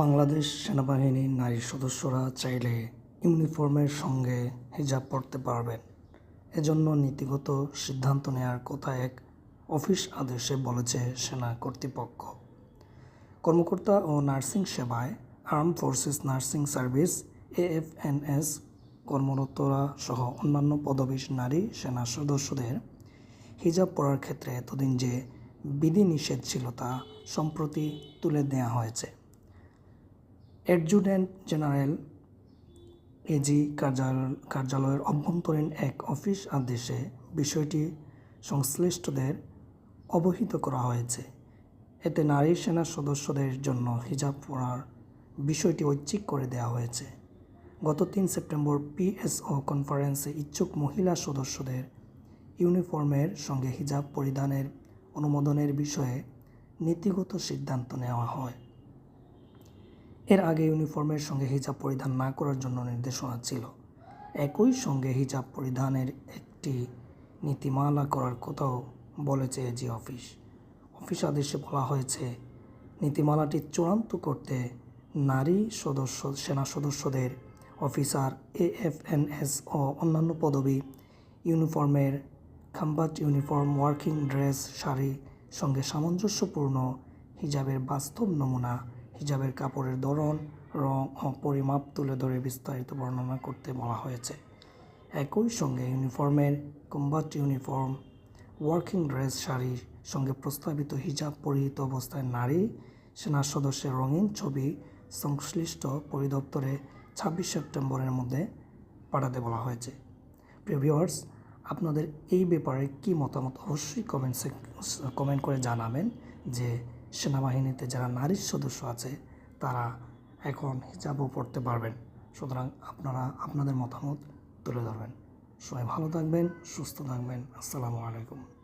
বাংলাদেশ সেনাবাহিনীর নারী সদস্যরা চাইলে ইউনিফর্মের সঙ্গে হিজাব পরতে পারবেন। এজন্য নীতিগত সিদ্ধান্ত নেয়ার কথা এক অফিস আদেশে বলেছে সেনা কর্তৃপক্ষ। কর্মকর্তা ও নার্সিং সেবায় arm forces nursing service, AFNS, কর্মরতরা সহ অন্যান্য পদবীর নারী সেনা সদস্যদের হিজাব পরার ক্ষেত্রে এতদিন যে বিধিনিষেধ ছিল তা সম্প্রতি তুলে দেওয়া হয়েছে। অ্যাডজুটেন্ট জেনারেল এজি কার্যালয় কার্যালয়ের অভ্যন্তরীণ এক অফিস আদেশে বিষয়টি সংশ্লিষ্টদের অবহিত করা হয়েছে। এতে নারী সেনা সদস্যদের জন্য হিজাব পরার বিষয়টি ঐচ্ছিক করে দেওয়া হয়েছে। গত তিন সেপ্টেম্বর পিএসও কনফারেন্সে ইচ্ছুক মহিলা সদস্যদের ইউনিফর্মের সঙ্গে হিজাব পরিধানের অনুমোদনের বিষয়ে নীতিগত সিদ্ধান্ত নেওয়া হয়। এর আগে ইউনিফর্মের সঙ্গে হিজাব পরিধান না করার জন্য নির্দেশনা ছিল। একই সঙ্গে হিজাব পরিধানের একটি নীতিমালা করার কথাও বলেছে এজি অফিস। অফিস আদেশে বলা হয়েছে, নীতিমালাটি চূড়ান্ত করতে নারী সদস্য, সেনা সদস্যদের অফিসার এএফএনএস ও অন্যান্য পদবি, ইউনিফর্মের combat uniform, working dress, sari সঙ্গে সামঞ্জস্যপূর্ণ হিজাবের বাস্তব নমুনা হিজাবের কাপড়ের ধরন রং পরিমাপ তুলে ধরে বিস্তারিত বর্ণনা করতে বলা হয়েছে। একই সঙ্গে ইউনিফর্মের কম্বাট ইউনিফর্ম, ওয়ার্কিং ড্রেস শাড়ির সঙ্গে প্রস্তাবিত হিজাব পরিহিত অবস্থায় নারী, সেনা সদস্যের রঙিন ছবি সংশ্লিষ্ট পরিদপ্তরে ছাব্বিশ সেপ্টেম্বরের মধ্যে পাঠাতে বলা হয়েছে। প্রিভিউয়ার্স আপনাদের এই ব্যাপারে কি মতামত অবশ্যই কমেন্ট কমেন্ট করে জানাবেন যে সেনাবাহিনীতে যারা নারীর সদস্য আছে, তারা এখন হিজাবও পড়তে পারবেন। সুতরাং আপনারা আপনাদের মতামত তুলে ধরবেন। সবাই ভালো থাকবেন, সুস্থ থাকবেন। আসসালামু আলাইকুম।